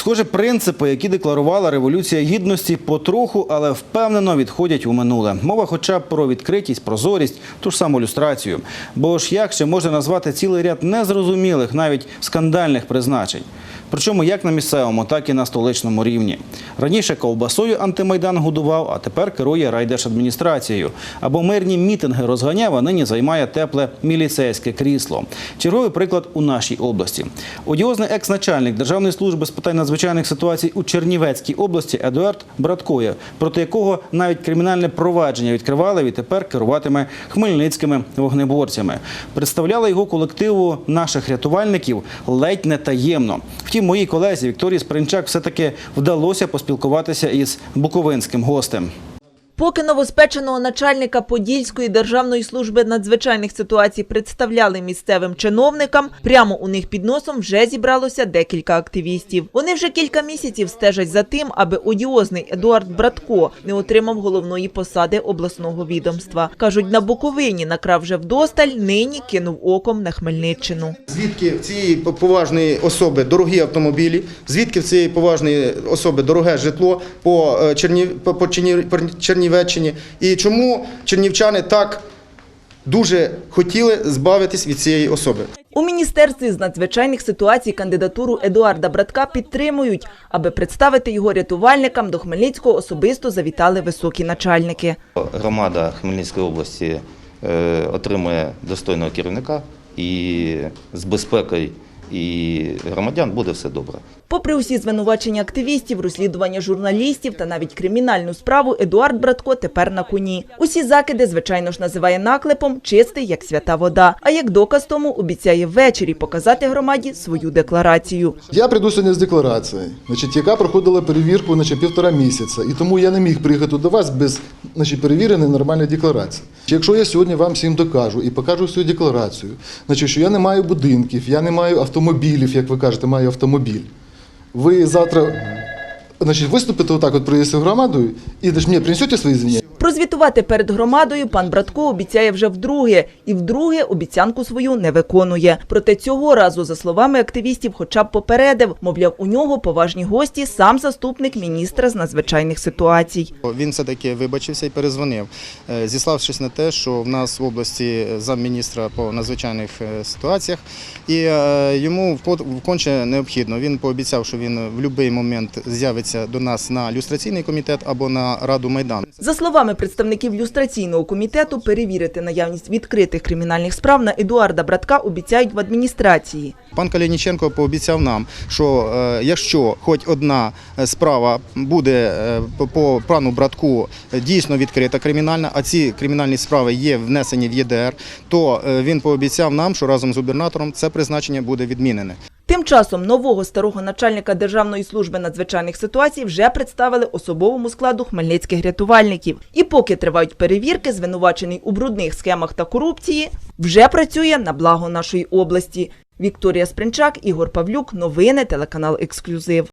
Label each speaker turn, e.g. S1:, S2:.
S1: Схоже, принципи, які декларувала революція гідності, потроху, але впевнено відходять у минуле. Мова, хоча б про відкритість, прозорість, ту ж саму люстрацію. Бо ж як ще можна назвати цілий ряд незрозумілих, навіть скандальних призначень? Причому як на місцевому, так і на столичному рівні. Раніше ковбасою антимайдан годував, а тепер керує райдержадміністрацією. Або мирні мітинги розганяв, а нині займає тепле міліцейське крісло. Черговий приклад у нашій області. Одіозний екс-начальник Державної служби з питань надзвичайних ситуацій у Чернівецькій області Едуард Браткоєв, проти якого навіть кримінальне провадження відкривали, відтепер керуватиме хмельницькими вогнеборцями. Представляли його колективу наших рятувальників ледь не таємно. Втім, моїй колезі Вікторії Спринчак все-таки вдалося поспілкуватися із буковинським гостем.
S2: Поки новоспеченого начальника Подільської державної служби надзвичайних ситуацій представляли місцевим чиновникам, прямо у них під носом вже зібралося декілька активістів. Вони вже кілька місяців стежать за тим, аби одіозний Едуард Братко не отримав головної посади обласного відомства. Кажуть, на Буковині накрав вже вдосталь, нині кинув оком на Хмельниччину.
S3: Звідки в цієї поважної особи дорогі автомобілі, звідки в цієї поважної особи дороге житло по, е, Чернів... Чернівеччині, і чому чернівчани так дуже хотіли збавитись від цієї особи.
S2: У міністерстві з надзвичайних ситуацій кандидатуру Едуарда Братка підтримують. Аби представити його рятувальникам, до Хмельницького особисто завітали високі начальники.
S4: Громада Хмельницької області е, отримує достойного керівника і з безпекою і громадян буде все добре.
S2: Попри усі звинувачення активістів, розслідування журналістів та навіть кримінальну справу, Едуард Братко тепер на коні. Усі закиди, звичайно ж, називає наклепом, чистий як свята вода. А як доказ тому обіцяє ввечері показати громаді свою декларацію.
S5: Я прийду сьогодні з декларацією, значить, яка проходила перевірку значить, півтора місяця. І тому я не міг приїхати до вас без значить, перевіреної нормальної декларації. Якщо я сьогодні вам всім докажу і покажу свою декларацію, значить, що я не маю будинків, я не маю автомобілів, як ви кажете, маю автомобіль. Ви завтра значить, виступите отак от перед громадою і значить, мені принесете свої звіння?
S2: Прозвітувати перед громадою пан Братко обіцяє вже вдруге, і вдруге обіцянку свою не виконує. Проте цього разу, за словами активістів, хоча б попередив, мовляв, у нього поважні гості, сам заступник міністра з надзвичайних ситуацій.
S3: Він все-таки вибачився і перезвонив, е, зіславшись на те, що в нас в області замміністра по надзвичайних е, ситуаціях, і е, йому вконче необхідно. Він пообіцяв, що він в будь-який момент з'явиться до нас на люстраційний комітет або на Раду Майдану.
S2: За словами представників люстраційного комітету, перевірити наявність відкритих кримінальних справ на Едуарда Братка обіцяють в адміністрації.
S3: Пан Калініченко пообіцяв нам, що е, якщо хоч одна е, справа буде е, по- пану братку дійсно відкрита кримінальна, а ці кримінальні справи є внесені в ЄДР, то він пообіцяв нам, що разом з губернатором це призначення буде відмінене.
S2: Тим часом нового старого начальника Державної служби надзвичайних ситуацій вже представили особовому складу хмельницьких рятувальників. І поки тривають перевірки, звинувачений у брудних схемах та корупції, вже працює на благо нашої області. Вікторія Спринчак, Ігор Павлюк. Новини телеканал Ексклюзив.